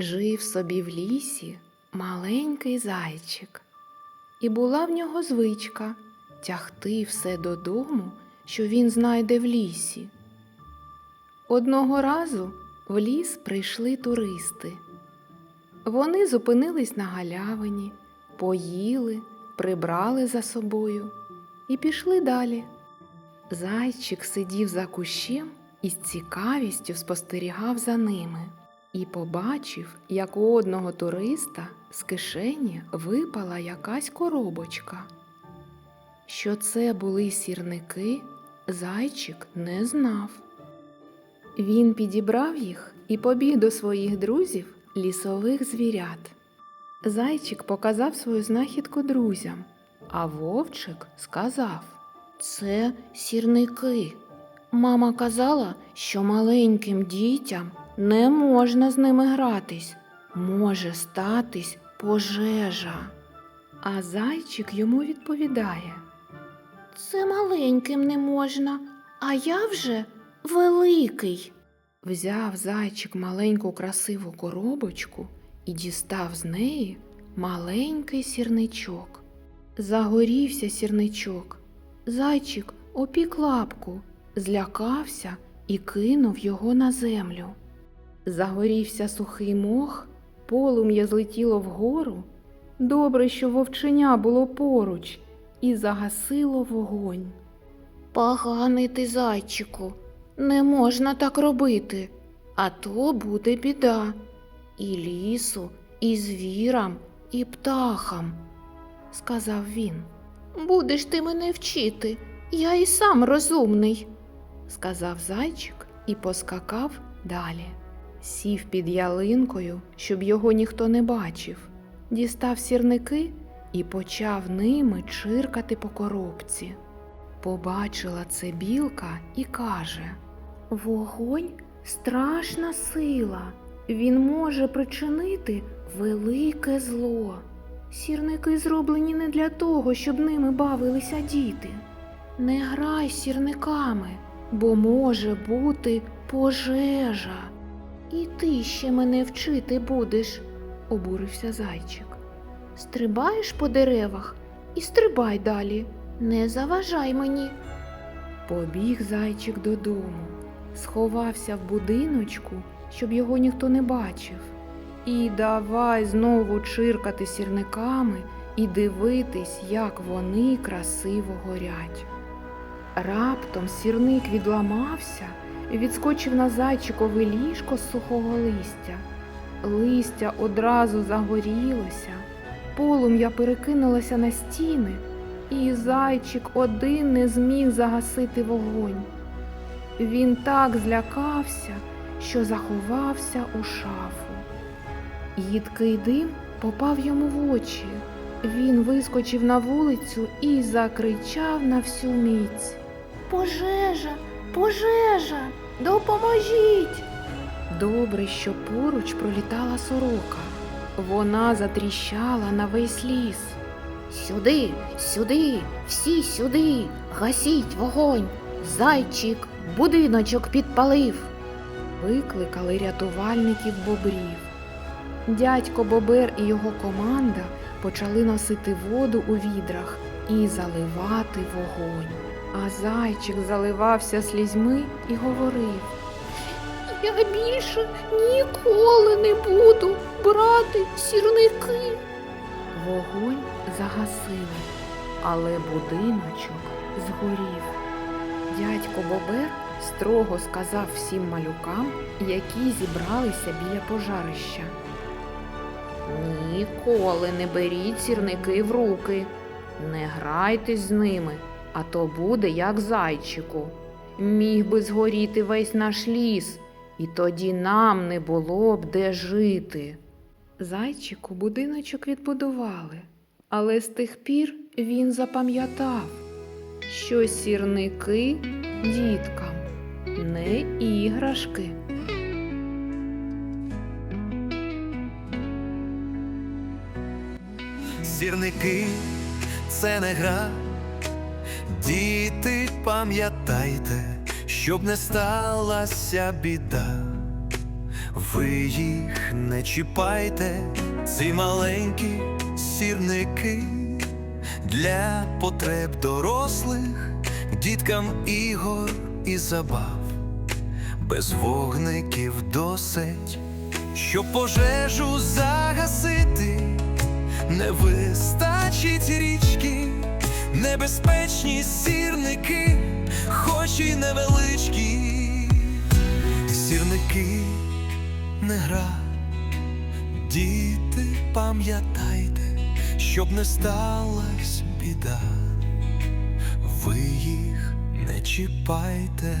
Жив собі в лісі маленький зайчик, і була в нього звичка тягти все додому, що він знайде в лісі. Одного разу в ліс прийшли туристи. Вони зупинились на галявині, поїли, прибрали за собою і пішли далі. Зайчик сидів за кущем і з цікавістю спостерігав за ними і побачив, як у одного туриста з кишені випала якась коробочка. Що це були сірники, зайчик не знав. Він підібрав їх і побіг до своїх друзів лісових звірят. Зайчик показав свою знахідку друзям, а вовчик сказав Це сірники. Мама казала, що маленьким дітям не можна з ними гратись, може статись пожежа. А зайчик йому відповідає Це маленьким не можна, а я вже великий. Взяв зайчик маленьку красиву коробочку і дістав з неї маленький сірничок. Загорівся сірничок. Зайчик опік лапку, злякався і кинув його на землю. Загорівся сухий мох, полум'я злетіло вгору. Добре, що вовченя було поруч, і загасило вогонь. Поганий ти, зайчику, не можна так робити, а то буде біда. І лісу, і звірам, і птахам, сказав він. Будеш ти мене вчити, я і сам розумний, сказав зайчик і поскакав далі. Сів під ялинкою, щоб його ніхто не бачив, дістав сірники і почав ними чиркати по коробці. Побачила це білка і каже Вогонь страшна сила. Він може причинити велике зло. Сірники зроблені не для того, щоб ними бавилися діти. Не грай сірниками, бо може бути пожежа. І ти ще мене вчити будеш, обурився зайчик. Стрибаєш по деревах і стрибай далі. Не заважай мені. Побіг зайчик додому, сховався в будиночку, щоб його ніхто не бачив. І давай знову чиркати сірниками і дивитись, як вони красиво горять. Раптом сірник відламався і відскочив на зайчикове ліжко з сухого листя. Листя одразу загорілося, полум'я перекинулося на стіни, і зайчик один не зміг загасити вогонь. Він так злякався, що заховався у шафу. Їдкий дим попав йому в очі. Він вискочив на вулицю і закричав на всю міць. Пожежа, пожежа, допоможіть. Добре, що поруч пролітала сорока. Вона затріщала на весь ліс. Сюди, сюди, всі сюди, гасіть вогонь. Зайчик будиночок підпалив. Викликали рятувальників бобрів. Дядько Бобер і його команда почали носити воду у відрах і заливати вогонь. А зайчик заливався слізьми і говорив Я більше ніколи не буду брати сірники. Вогонь загасили, але будиночок згорів. Дядько Бобер строго сказав всім малюкам, які зібралися біля пожарища. Ніколи не беріть сірники в руки, не грайтесь з ними, а то буде як зайчику. Міг би згоріти весь наш ліс, і тоді нам не було б де жити. Зайчику будиночок відбудували, але з тих пір він запам'ятав, що сірники діткам не іграшки. Сірники це не гра. Діти, пам'ятайте, щоб не сталася біда. Ви їх не чіпайте, ці маленькі сірники. Для потреб дорослих, діткам ігор і забав, без вогників досить, щоб пожежу загасити, не вистачить річки, небезпечні сірники, хоч і невеличкі. Сірники не гра, діти, пам'ятайте, щоб не сталась біда, ви їх не чіпайте.